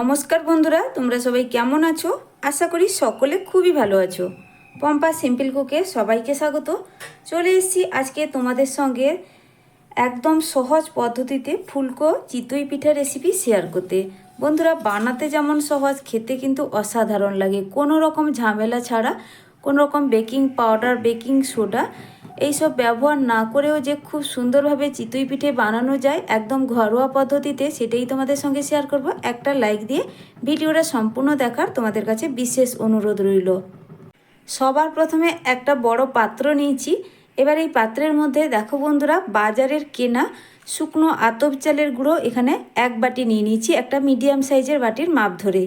নমস্কার বন্ধুরা, তোমরা সবাই কেমন আছো? আশা করি সকলে খুবই ভালো আছো। পম্পা সিম্পল কুকে সবাইকে স্বাগত। চলে এসেছি আজকে তোমাদের সঙ্গে একদম সহজ পদ্ধতিতে ফুলকো চিতই পিঠা রেসিপি শেয়ার করতে। বন্ধুরা, বানাতে যেমন সহজ, খেতে কিন্তু অসাধারণ লাগে। কোনো রকম ঝামেলা ছাড়া কোনো রকম বেকিং পাউডার, বেকিং সোডা এইসব ব্যবহার না করেও যে খুব সুন্দরভাবে চিতই পিঠে বানানো যায় একদম ঘরোয়া পদ্ধতিতে সেটাই তোমাদের সঙ্গে শেয়ার করব। একটা লাইক দিয়ে ভিডিওটা সম্পূর্ণ দেখার তোমাদের কাছে বিশেষ অনুরোধ রইল। সবার প্রথমে একটা বড় পাত্র নিয়েছি। এবার এই পাত্রের মধ্যে দেখো বন্ধুরা, বাজারের কেনা শুকনো আতপ চালের গুঁড়ো এখানে এক বাটি নিয়ে নিয়েছি, একটা মিডিয়াম সাইজের বাটির মাপ ধরে।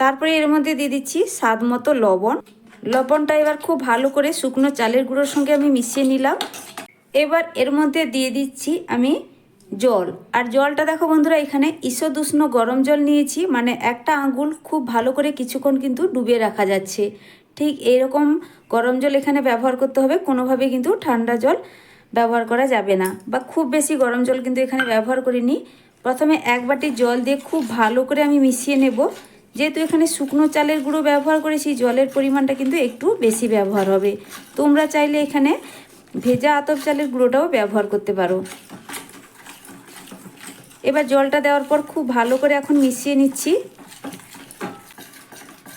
তারপরে এর মধ্যে দিয়ে দিচ্ছি স্বাদ মতো লবণ। লবণটা এবার খুব ভালো করে শুকনো চালের গুঁড়োর সঙ্গে আমি মিশিয়ে নিলাম। এবার এর মধ্যে দিয়ে দিচ্ছি আমি জল। আর জলটা দেখো বন্ধুরা, এখানে ঈষদ উষ্ণ গরম জল নিয়েছি মানে একটা আঙ্গুল খুব ভালো করে কিছুক্ষণ কিন্তু ডুবিয়ে রাখা যাচ্ছে। ঠিক এরকম গরম জল এখানে ব্যবহার করতে হবে, কোনোভাবে কিন্তু ঠান্ডা জল ব্যবহার করা যাবে না। বা খুব বেশি গরম জল কিন্তু এখানে ব্যবহার করিনি। প্রথমে এক বাটি জল দিয়ে খুব ভালো করে আমি মিশিয়ে নেব। যেহেতু এখানে শুকনো চালের গুঁড়ো ব্যবহার করেছি, জলের পরিমাণটা কিন্তু একটু বেশি ব্যবহার হবে। তোমরা চাইলে এখানে ভেজা আতপ চালের গুঁড়োটাও ব্যবহার করতে পারো। এবার জলটা দেওয়ার পর খুব ভালো করে এখন মিশিয়ে নিচ্ছি।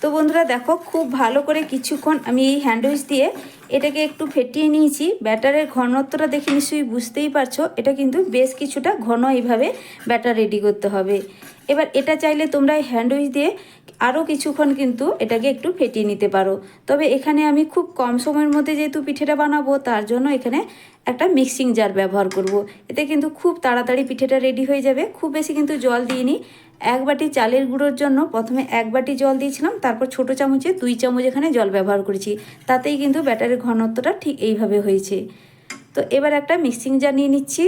তো বন্ধুরা দেখো, খুব ভালো করে কিছুক্ষণ আমি এই হ্যান্ডউইচ দিয়ে এটাকে একটু ফেটিয়ে নিয়েছি। ব্যাটারের ঘনত্বটা দেখে নিশ্চয়ই বুঝতেই পারছ, এটা কিন্তু বেশ কিছুটা ঘন এইভাবে ব্যাটার রেডি করতে হবে। এবার এটা চাইলে তোমরা হ্যান্ডউইচ দিয়ে আরও কিছুক্ষণ কিন্তু এটাকে একটু ফেটিয়ে নিতে পারো। তবে এখানে আমি খুব কম সময়ের মধ্যে যেহেতু পিঠেটা বানাবো, তার জন্য এখানে একটা মিক্সিং জার ব্যবহার করব। এতে কিন্তু খুব তাড়াতাড়ি পিঠেটা রেডি হয়ে যাবে। খুব বেশি কিন্তু জল দিইনি। এক বাটি চালের গুঁড়োর জন্য প্রথমে এক বাটি জল দিয়েছিলাম, তারপর ছোট চামচে দুই চামচ এখানে জল ব্যবহার করেছি। তাতেই কিন্তু ব্যাটারের ঘনত্বটা ঠিক এইভাবে হয়েছে। তো এবার একটা মিক্সিং জার নিয়ে নিচ্ছি।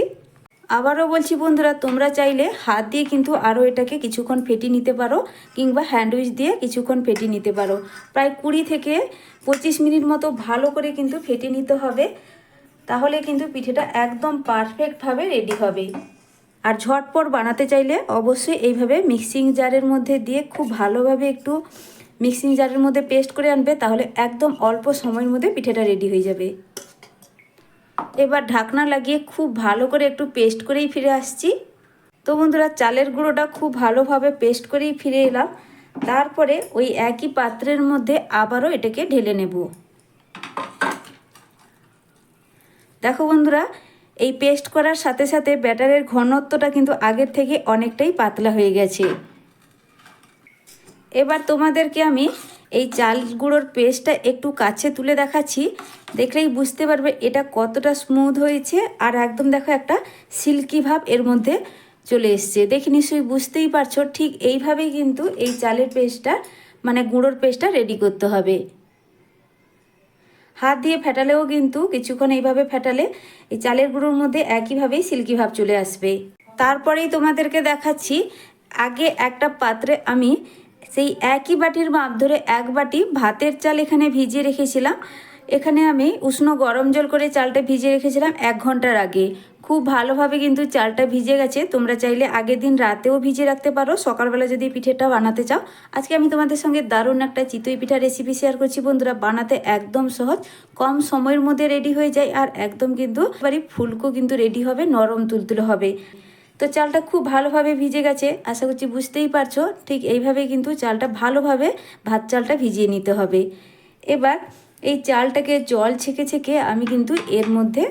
আবারও বলছি বন্ধুরা, তোমরা চাইলে হাত দিয়ে কিন্তু আরও এটাকে কিছুক্ষণ ফেটিয়ে নিতে পারো, কিংবা হ্যান্ডউইচ দিয়ে কিছুক্ষণ ফেটিয়ে নিতে পারো। প্রায় কুড়ি থেকে পঁচিশ মিনিট মতো ভালো করে কিন্তু ফেটিয়ে নিতে হবে, তাহলে কিন্তু পিঠেটা একদম পারফেক্টভাবে রেডি হবে। আর ঝটপট বানাতে চাইলে অবশ্যই এইভাবে মিক্সিং জারের মধ্যে দিয়ে খুব ভালোভাবে একটু মিক্সিং জারের মধ্যে পেস্ট করে আনবে, তাহলে একদম অল্প সময়ের মধ্যে পিঠেটা রেডি হয়ে যাবে। এবার ঢাকনা লাগিয়ে খুব ভালো করে একটু পেস্ট করেই ফিরে আসছি। তো বন্ধুরা, চালের গুঁড়োটা খুব ভালোভাবে পেস্ট করেই ফিরে এলাম। তারপরে ওই একই পাত্রের মধ্যে আবারও এটাকে ঢেলে নেব। দেখো বন্ধুরা, এই পেস্ট করার সাথে সাথে ব্যাটারের ঘনত্বটা কিন্তু আগের থেকে অনেকটাই পাতলা হয়ে গেছে। এবার তোমাদেরকে আমি এই চাল গুঁড়োর পেস্টটা একটু কাছে তুলে দেখাচ্ছি। দেখলেই বুঝতে পারবে এটা কতটা স্মুথ হয়েছে আর একদম দেখো একটা সিল্কি ভাব এর মধ্যে চলে এসছে। দেখে নিশ্চয়ই বুঝতেই পারছ ঠিক এইভাবেই কিন্তু এই চালের পেস্টটা মানে গুঁড়োর পেস্টটা রেডি করতে হবে। হাত দিয়ে ফেটালেও কিন্তু কিছুক্ষণ এইভাবে ফেটালে এই চালের গুঁড়োর মধ্যে একইভাবেই সিল্কি ভাব চলে আসবে। তারপরেই তোমাদেরকে দেখাচ্ছি, আগে একটা পাত্রে আমি সেই একই বাটির মাপ ধরে এক বাটি ভাতের চাল এখানে ভিজিয়ে রেখেছিলাম। এখানে আমি উষ্ণ গরম জল করে চালটা ভিজিয়ে রেখেছিলাম এক ঘণ্টার আগে। খুব ভালোভাবে কিন্তু চালটা ভিজে গেছে। তোমরা চাইলে আগের দিন রাতেও ভিজিয়ে রাখতে পারো। সকালবেলা যদি পিঠেটা বানাতে চাও। আজকে আমি তোমাদের সঙ্গে দারুণ একটা চিতই পিঠা রেসিপি শেয়ার করছি বন্ধুরা। বানাতে একদম সহজ, কম সময়ের মধ্যে রেডি হয়ে যায়। আর একদম কিন্তু বাড়ি ফুলকো কিন্তু রেডি হবে, নরম তুলতুলে হবে। তো চালটা খুব ভালোভাবে ভিজে গেছে, আশা করছি বুঝতেই পারছ, ঠিক এইভাবে কিন্তু চালটা ভালোভাবে ভাত চালটা ভিজিয়ে নিতে হবে। এবার এই চালটাকে জল ছেঁকে ছেঁকে আমি কিন্তু এর মধ্যে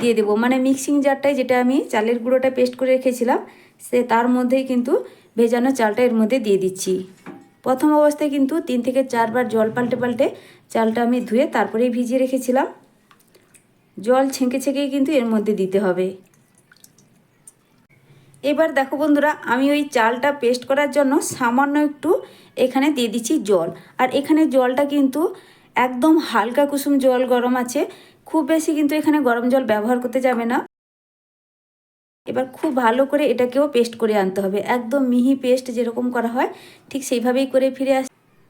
দিয়ে দেবো মানে মিক্সিং জারটায় যেটা আমি চালের গুঁড়োটা পেস্ট করে রেখেছিলাম, সে তার মধ্যেই কিন্তু ভেজানো চালটা এর মধ্যে দিয়ে দিচ্ছি। প্রথম অবস্থায় কিন্তু তিন থেকে চারবার জল পাল্টে পাল্টে চালটা আমি ধুয়ে তারপরেই ভিজিয়ে রেখেছিলাম। জল ছেঁকে ছেঁকেই কিন্তু এর মধ্যে দিতে হবে। এবার দেখো বন্ধুরা, আমি ওই চালটা পেস্ট করার জন্য সামান্য একটু এখানে দিয়ে দিচ্ছি জল। আর এখানে জলটা কিন্তু একদম হালকা কুসুম জল গরম আছে। খুব বেশি কিন্তু এখানে গরম জল ব্যবহার করতে যাবে না। এবার খুব ভালো করে এটাকেও পেস্ট করে আনতে হবে। একদম মিহি পেস্ট যেরকম করা হয়, ঠিক সেইভাবেই করে ফিরে আস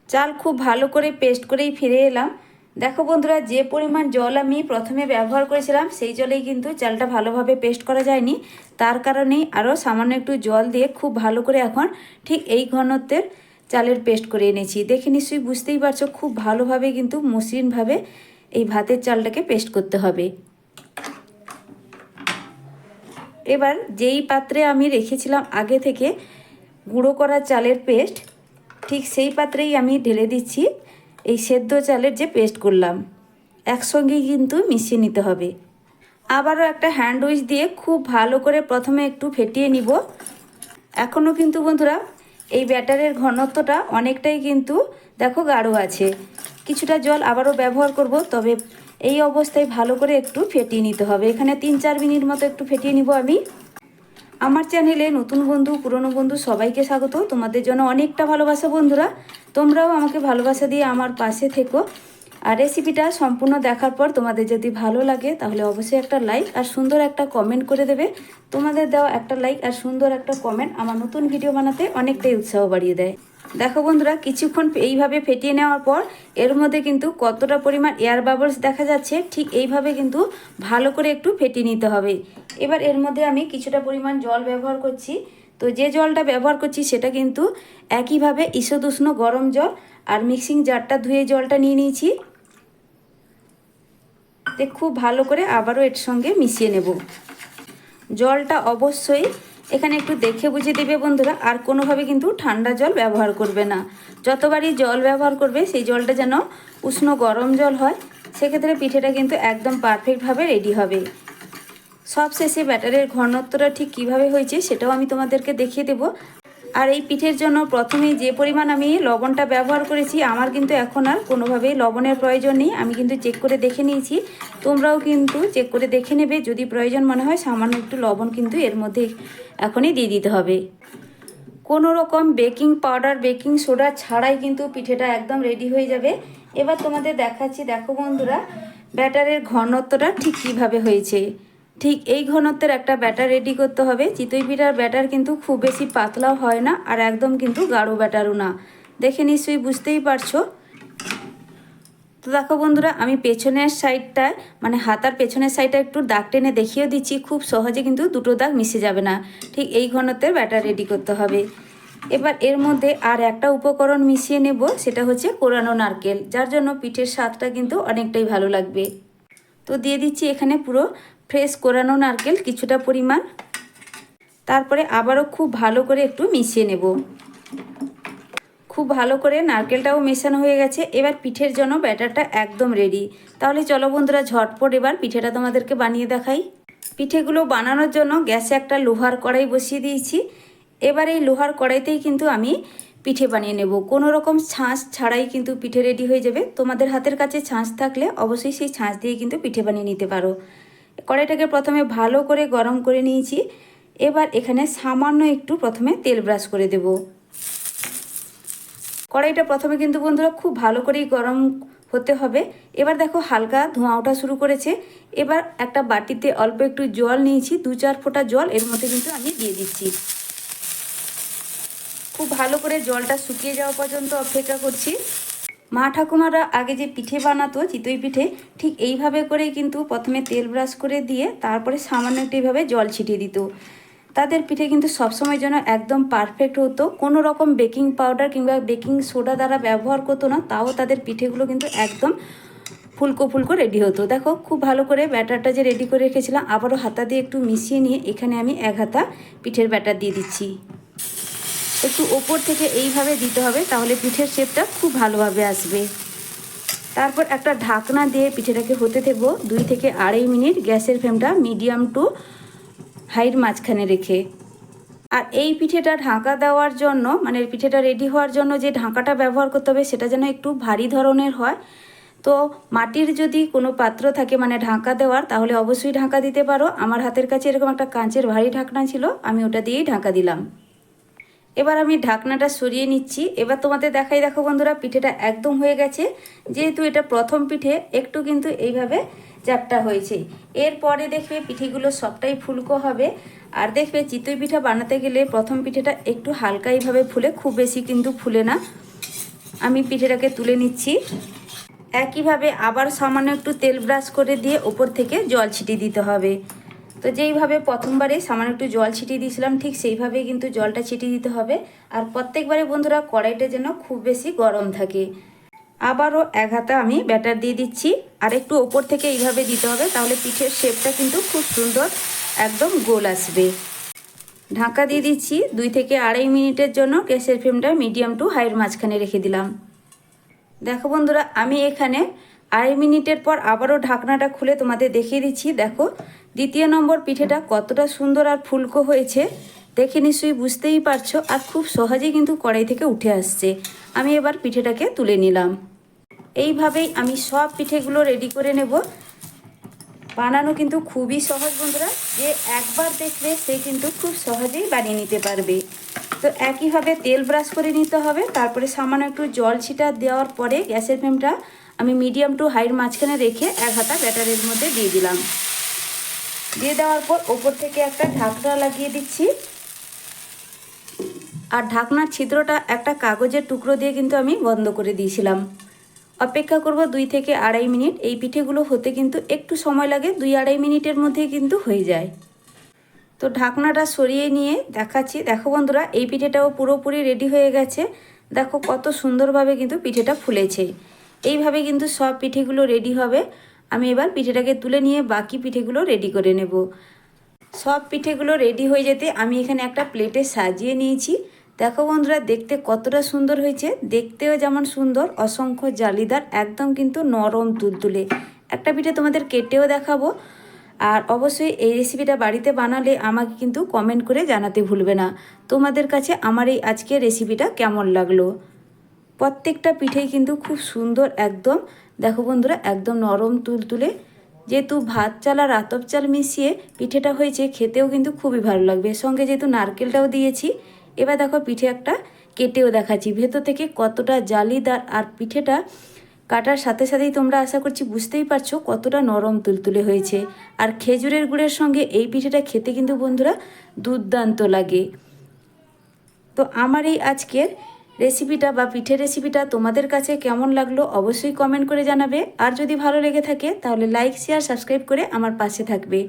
চাল খুব ভালো করে পেস্ট করেই ফিরে এলাম। দেখো বন্ধুরা, যে পরিমাণ জল আমি প্রথমে ব্যবহার করেছিলাম, সেই জলেই কিন্তু চালটা ভালোভাবে পেস্ট করা যায়নি। তার কারণেই আরও সামান্য একটু জল দিয়ে খুব ভালো করে এখন ঠিক এই ঘনত্বের চালের পেস্ট করে এনেছি। দেখে নিশ্চয়ই বুঝতেই পারছ, খুব ভালোভাবে কিন্তু মসৃণভাবে এই ভাতের চালটাকে পেস্ট করতে হবে। এবার যেই পাত্রে আমি রেখেছিলাম আগে থেকে গুঁড়ো করা চালের পেস্ট, ঠিক সেই পাত্রেই আমি ঢেলে দিচ্ছি। এই সেদ্ধ চালের যে পেস্ট করলাম একসঙ্গেই কিন্তু মিশিয়ে নিতে হবে। আবারও একটা হ্যান্ড উইচ দিয়ে খুব ভালো করে প্রথমে একটু ফেটিয়ে নিব। এখনও কিন্তু বন্ধুরা, এই ব্যাটারের ঘনত্বটা অনেকটাই কিন্তু দেখো গাঢ় আছে। কিছুটা জল আবারও ব্যবহার করব, তবে এই অবস্থায় ভালো করে একটু ফেটিয়ে নিতে হবে। এখানে তিন চার মিনিট মতো একটু ফেটিয়ে নিব আমি। আমার চ্যানেলে নতুন বন্ধু, পুরনো বন্ধু সবাইকে স্বাগত। তোমাদের জন্য অনেকটা ভালোবাসা বন্ধুরা। তোমরাও আমাকে ভালোবাসা দিয়ে আমার পাশে থেকো। আর রেসিপিটা সম্পূর্ণ দেখার পর তোমাদের যদি ভালো লাগে, তাহলে অবশ্যই একটা লাইক আর সুন্দর একটা কমেন্ট করে দেবে। তোমাদের দেওয়া একটা লাইক আর সুন্দর একটা কমেন্ট আমার নতুন ভিডিও বানাতে অনেকটাই উৎসাহ বাড়িয়ে দেয়। দেখো বন্ধুরা, কিছুক্ষণ এইভাবে ফেটিয়ে নেওয়ার পর এর মধ্যে কিন্তু কতটা পরিমাণ এয়ার বাবলস দেখা যাচ্ছে, ঠিক এইভাবে কিন্তু ভালো করে একটু ফেটিয়ে নিতে হবে। এবার এর মধ্যে আমি কিছুটা পরিমাণ জল ব্যবহার করছি। তো যে জলটা ব্যবহার করছি সেটা কিন্তু একইভাবে ঈষদুষ্ণ গরম জল আর মিক্সিং জারটা ধুয়ে জলটা নিয়ে নিয়েছি। খুব ভালো করে আবারও এর সঙ্গে মিশিয়ে নেব। জলটা অবশ্যই এখানে একটু দেখে বুঝে দেবে বন্ধুরা, আর কোনোভাবে কিন্তু ঠান্ডা জল ব্যবহার করবে না। যতবারই জল ব্যবহার করবে, সেই জলটা যেন উষ্ণ গরম জল হয়, সেক্ষেত্রে পিঠেটা কিন্তু একদম পারফেক্টভাবে রেডি হবে। সবশেষে ব্যাটারের ঘনত্বটা ঠিক কীভাবে হয়েছে, সেটাও আমি তোমাদেরকে দেখিয়ে দেবো। আর এই পিঠের জন্য প্রথমেই যে পরিমাণ আমি লবণটা ব্যবহার করেছি, আমার কিন্তু এখন আর কোনোভাবেই লবণের প্রয়োজন নেই। আমি কিন্তু চেক করে দেখে নিয়েছি। তোমরাও কিন্তু চেক করে দেখে নেবে। যদি প্রয়োজন মনে হয়, সামান্য একটু লবণ কিন্তু এর মধ্যে এখনই দিয়ে দিতে হবে। কোনো রকম বেকিং পাউডার, বেকিং সোডা ছাড়াই কিন্তু পিঠেটা একদম রেডি হয়ে যাবে। এবার তোমাদের দেখাচ্ছি, দেখো বন্ধুরা, ব্যাটারের ঘনত্বটা ঠিক কীভাবে হয়েছে। ঠিক এই ঘনত্বের একটা ব্যাটার রেডি করতে হবে। চিতই পিঠার ব্যাটার কিন্তু খুব বেশি পাতলাও হয় না আর একদম কিন্তু গাঢ় ব্যাটারও না। দেখে নিশ্চয়ই বুঝতেই পারছ। তো দেখো বন্ধুরা, আমি পেছনের সাইডটায় মানে হাতার পেছনের সাইডটা একটু দাগ টেনে দেখিয়ে দিচ্ছি, খুব সহজে কিন্তু দুটো দাগ মিশে যাবে না। ঠিক এই ঘনত্বের ব্যাটার রেডি করতে হবে। এবার এর মধ্যে আর একটা উপকরণ মিশিয়ে নেব, সেটা হচ্ছে কোরানো নারকেল, যার জন্য পিঠের স্বাদটা কিন্তু অনেকটাই ভালো লাগবে। তো দিয়ে দিচ্ছি এখানে পুরো ফ্রেশ কোরানো নারকেল কিছুটা পরিমাণ। তারপরে আবারও খুব ভালো করে একটু মিশিয়ে নেব। খুব ভালো করে নারকেলটাও মেশানো হয়ে গেছে। এবার পিঠের জন্য ব্যাটারটা একদম রেডি তাহলে চলো বন্ধুরা, ঝটপট এবার পিঠেটা তোমাদেরকে বানিয়ে দেখাই। পিঠেগুলো বানানোর জন্য গ্যাসে একটা লোহার কড়াই বসিয়ে দিয়েছি। এবার এই লোহার কড়াইতেই কিন্তু আমি পিঠে বানিয়ে নেব। কোনো রকম ছাঁচ ছাড়াই কিন্তু পিঠে রেডি হয়ে যাবে। তোমাদের হাতের কাছে ছাঁচ থাকলে অবশ্যই সেই ছাঁচ দিয়ে কিন্তু পিঠে বানিয়ে নিতে পারো। কড়াইটাকে প্রথমে ভালো করে গরম করে নিয়েছি। এবার এখানে সামান্য একটু প্রথমে তেল ব্রাশ করে দেব। কড়াইটা প্রথমে কিন্তু বন্ধুরা খুব ভালো করেই গরম হতে হবে। এবার দেখো হালকা ধোঁয়া ওঠা শুরু করেছে। এবার একটা বাটিতে অল্প একটু জল নিয়েছি, দু চার ফোঁটা জল এর মধ্যে কিন্তু আমি দিয়ে দিচ্ছি। খুব ভালো করে জলটা শুকিয়ে যাওয়া পর্যন্ত অপেক্ষা করছি। মা ঠাকুমারা আগে যে পিঠে বানাতো চিতই পিঠে, ঠিক এইভাবে করেই কিন্তু প্রথমে তেল ব্রাশ করে দিয়ে তারপরে সামান্য একটু এইভাবে জল ছিটিয়ে দিত। তাদের পিঠে কিন্তু সবসময় যেন একদম পারফেক্ট হতো। কোনো রকম বেকিং পাউডার কিংবা বেকিং সোডা দ্বারা ব্যবহার করতো না, তাও তাদের পিঠেগুলো কিন্তু একদম ফুলকো ফুলকো রেডি হতো। দেখো, খুব ভালো করে ব্যাটারটা যে রেডি করে রেখেছিলাম, আবারও হাতা দিয়ে একটু মিশিয়ে নিয়ে এখানে আমি এক হাতা পিঠের ব্যাটার দিয়ে দিচ্ছি। একটু ওপর থেকে এইভাবে দিতে হবে, তাহলে পিঠের শেপটা খুব ভালোভাবে আসবে। তারপর একটা ঢাকনা দিয়ে পিঠেটাকে হতে থাকব দুই থেকে আড়াই মিনিট, গ্যাসের ফ্লেমটা মিডিয়াম টু হাইর মাঝখানে রেখে। আর এই পিঠেটা ঢাকা দেওয়ার জন্য মানে পিঠেটা রেডি হওয়ার জন্য যে ঢাকাটা ব্যবহার করতে হবে, সেটা যেন একটু ভারী ধরনের হয়। তো মাটির যদি কোনো পাত্র থাকে মানে ঢাকা দেওয়ার, তাহলে অবশ্যই ঢাকা দিতে পারো। আমার হাতের কাছে এরকম একটা কাঁচের ভারী ঢাকনা ছিল, আমি ওটা দিয়েই ঢাকা দিলাম। এবার আমি ঢাকনাটা সরিয়ে নিচ্ছি। এবার তোমাদের দেখাই, দেখো বন্ধুরা, পিঠেটা একদম হয়ে গেছে। যেহেতু এটা প্রথম পিঠে, একটু কিন্তু এইভাবে চ্যাপটা হয়েছে। এরপরে দেখবে পিঠেগুলো সবটাই ফুলকো হবে। আর দেখবে চিতই পিঠা বানাতে গেলে প্রথম পিঠেটা একটু হালকা এইভাবে ফুলে, খুব বেশি কিন্তু ফুলে না। আমি পিঠেটাকে তুলে নিচ্ছি। একইভাবে আবার সামান্য একটু তেল ব্রাশ করে দিয়ে ওপর থেকে জল ছিটিয়ে দিতে হবে। তো যেইভাবে প্রথমবারে সামান্য একটু জল ছিটিয়ে দিয়েছিলাম, ঠিক সেইভাবেই কিন্তু জলটা ছিটিয়ে দিতে হবে। আর প্রত্যেকবারে বন্ধুরা, কড়াইটা যেন খুব বেশি গরম থাকে। আবারও এক হাতা আমি ব্যাটার দিয়ে দিচ্ছি। আর একটু ওপর থেকে এইভাবে দিতে হবে, তাহলে পিঠের শেপটা কিন্তু খুব সুন্দর একদম গোল আসবে। ঢাকা দিয়ে দিচ্ছি দুই থেকে আড়াই মিনিটের জন্য গ্যাসের ফ্লেমটা মিডিয়াম টু হাইয়ের মাঝখানে রেখে দিলাম। দেখো বন্ধুরা, আমি এখানে আড়াই মিনিটের পর আবারও ঢাকনাটা খুলে তোমাদের দেখিয়ে দিচ্ছি। দেখো, দ্বিতীয় নম্বর পিঠেটা কতটা সুন্দর আর ফুলকো হয়েছে। দেখে নিশ্চয়ই বুঝতেই পারছ আর খুব সহজেই কিন্তু কড়াই থেকে উঠে আসছে। আমি এবার পিঠেটাকে তুলে নিলাম। এইভাবেই আমি সব পিঠেগুলো রেডি করে নেব। বানানো কিন্তু খুবই সহজ বন্ধুরা। যে একবার দেখবে সে কিন্তু খুব সহজেই বানিয়ে নিতে পারবে। তো একইভাবে তেল ব্রাশ করে নিতে হবে। তারপরে সামান্য একটু জল ছিটা দেওয়ার পরে গ্যাসের ফ্লেমটা আমি মিডিয়াম টু হাইয়ের মাঝখানে রেখে এক হাতা ব্যাটারের মধ্যে দিয়ে দিলাম। দিয়ে দেওয়ার পর ওপর থেকে একটা ঢাকনা লাগিয়ে দিচ্ছি। আর ঢাকনার ছিদ্রটা একটা কাগজের টুকরো দিয়ে কিন্তু আমি বন্ধ করে দিয়েছিলাম। অপেক্ষা করব দুই থেকে আড়াই মিনিট। এই পিঠেগুলো হতে কিন্তু একটু সময় লাগে, দুই আড়াই মিনিটের মধ্যেই কিন্তু হয়ে যায়। তো ঢাকনাটা সরিয়ে নিয়ে দেখাচ্ছি। দেখো বন্ধুরা, এই পিঠেটাও পুরোপুরি রেডি হয়ে গেছে। দেখো কত সুন্দরভাবে কিন্তু পিঠেটা ফুলেছে। এইভাবে কিন্তু সব পিঠেগুলো রেডি হবে। আমি এবার পিঠেটাকে তুলে নিয়ে বাকি পিঠেগুলো রেডি করে নেব। সব পিঠেগুলো রেডি হয়ে যেতে আমি এখানে একটা প্লেটে সাজিয়ে নিয়েছি। দেখো বন্ধুরা, দেখতে কতটা সুন্দর হয়েছে। দেখতেও যেমন সুন্দর, অসংখ্য জালিদার, একদম কিন্তু নরম তুলতুলে। একটা পিঠে তোমাদের কেটেও দেখাবো। আর অবশ্যই এই রেসিপিটা বাড়িতে বানালে আমাকে কিন্তু কমেন্ট করে জানাতে ভুলবে না। তোমাদের কাছে আমার এই আজকের রেসিপিটা কেমন লাগল? প্রত্যেকটা পিঠেই কিন্তু খুব সুন্দর একদম, দেখো বন্ধুরা, একদম নরম তুলতুলে। যেহেতু ভাত চাল আর আতপ চাল মিশিয়ে পিঠেটা হয়েছে, খেতেও কিন্তু খুবই ভালো লাগবে। সঙ্গে যেহেতু নারকেলটাও দিয়েছি, এবার দেখো পিঠে একটা কেটেও দেখাচ্ছি। ভেতর থেকে কতটা জালিদার আর পিঠেটা কাটার সাথে সাথেই তোমরা আশা করছি বুঝতেই পারছ কতটা নরম তুলতুলে হয়েছে। আর খেজুরের গুড়ের সঙ্গে এই পিঠেটা খেতে কিন্তু বন্ধুরা দুর্দান্ত লাগে। তো আমার এই আজকের রেসিপিটা বা পিঠের রেসিপিটা তোমাদের কাছে কেমন লাগল অবশ্যই কমেন্ট করে জানাবে। আর যদি ভালো লেগে থাকে, তাহলে লাইক শেয়ার সাবস্ক্রাইব করে আমার পাশে থাকবে।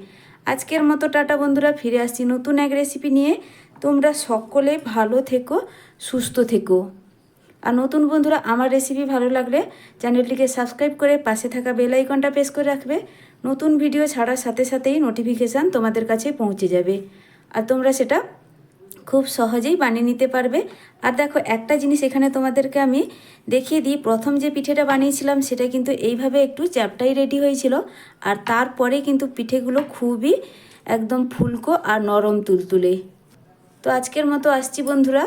আজকের মতো টাটা বন্ধুরা, ফিরে আসছি নতুন এক রেসিপি নিয়ে। তোমরা সকলে ভালো থেকো, সুস্থ থেকো। আর নতুন বন্ধুরা, আমার রেসিপি ভালো লাগলে চ্যানেলটিকে সাবস্ক্রাইব করে পাশে থাকা বেল আইকনটা প্রেস করে রাখবে। নতুন ভিডিও ছাড়ার সাথে সাথেই নোটিফিকেশান তোমাদের কাছে পৌঁছে যাবে। আর তোমরা সেটা খুব সহজেই বানিয়ে নিতে পারবে। আর দেখো, একটা জিনিস এখানে তোমাদেরকে আমি দেখিয়ে দিই। প্রথম যে পিঠেটা বানিয়েছিলাম, সেটা কিন্তু এইভাবে একটু চ্যাপটাই রেডি হয়েছিল। আর তারপরে কিন্তু পিঠেগুলো খুবই একদম ফুলকো আর নরম তুলতুলে। তো আজকের মতো আসছি বন্ধুরা।